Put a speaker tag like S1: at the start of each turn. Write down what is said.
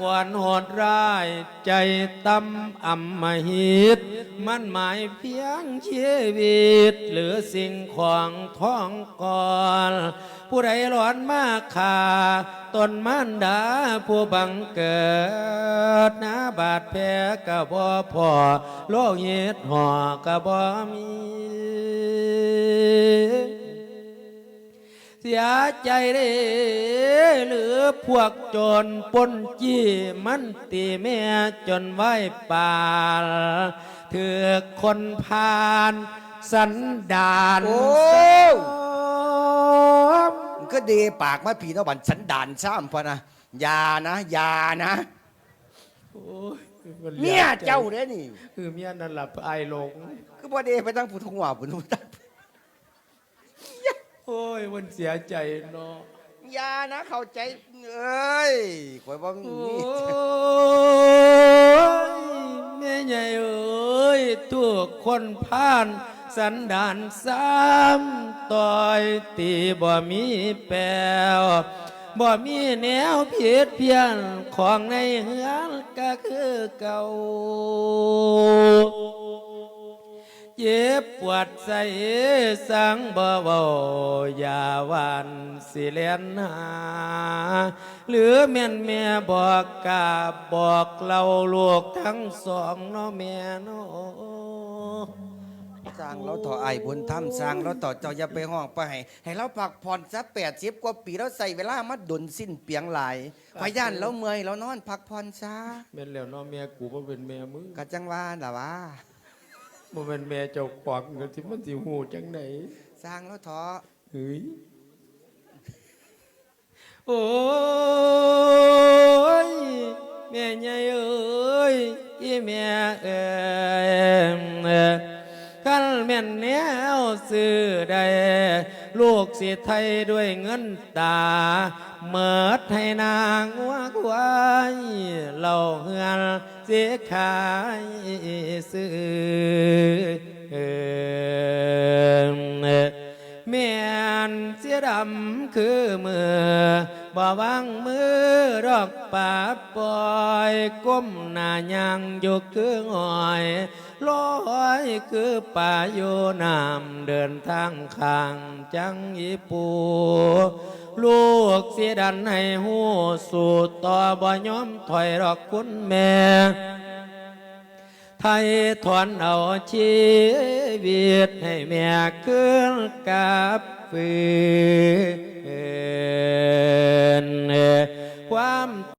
S1: กวนโหดร้ายใจต่ำอำมหิต มันหมายเพียงชีวิต หรือสิ่งของท้องก่อนผู้ใดร้อนมากขาตนมันดาผู้บังเกิดนาบาดแผลกะบ่พอโลกเหตุห่อกะบ่มี สียใจเด้หรือพวกโจรปล้นจี้มันตีแม่จนไหวปานถือคนพานสันดาน
S2: โอ้
S1: ซ้อม
S2: มันก็เดปากมาผีนวันสันดานซ้ำพะนะอยานะอยานะ
S1: โอ้ยน
S2: เมียเจ้าเด้นี่
S1: คือเมียนั่นหลับไอายหลง
S2: คือบ่เดไปตั้งผู้ทงว่าผู้นู้นตั้ง
S1: โอ้ยมันเสียใจเนาะ
S2: อยานะ เข้าใจเอ้ยข่อยบ่มี
S1: โอ้ยแม่ใหญ่เอ้ยทุกคนผ่าน สันดานซ้ำต่อยตีบ่มีแปลวบ่มีแนวผิดเพี้ยนของในเฮือนก็คือเก่าเจ็ บปวดใส่สังบ่เบาอย่าหวันสิเลียนหา หรือแม่นแม่บอกกาบอกเราลูกทั้งสองเนาะแม่เนาะ
S2: สร้างเราต่อไอ้บุญธรรมสร้างเราต่อเจ้าอย่าไปห้องไปให้ให้เราพักผ่อนสัก80กว่าปีเราใส่เวลามาดนสิ้นเปียงหลายพย่านเราเมื่อยเรานอนพักผ่อนซะ
S1: แม่นแล้วเนาะแม่กูบ่เป็นแม่มึง
S2: ก็จังว่าล่ะว่า
S1: บ่เป็นแม่เจ้าขวางก็สิมันสิฮู้จังได
S2: สร้างเราเถอะ
S1: เฮ้ยโอ้ยแม่ใหญ่เอ้ยอีแม่เอ้ยคันแม่นแนวซื้อได้ ลูกสิไทยด้วยเงินตาเมิดให้นางวักไว้เราเฮือนเสียขายซื้อแม่นเสียดำคือเมื่อ บ่วางมือดอกป่าปล่อยก้มหน้ายังอยู่คือหอยลอยคือป่าอยู่น้ำเดินทางข้างจังอีปูลูกเสียดันให้หูสู่ต่อบ่ยอมถอยดอกคุณแม่ไทยถอนเอาชีวิตให้แม่ขึ้นกับฟืน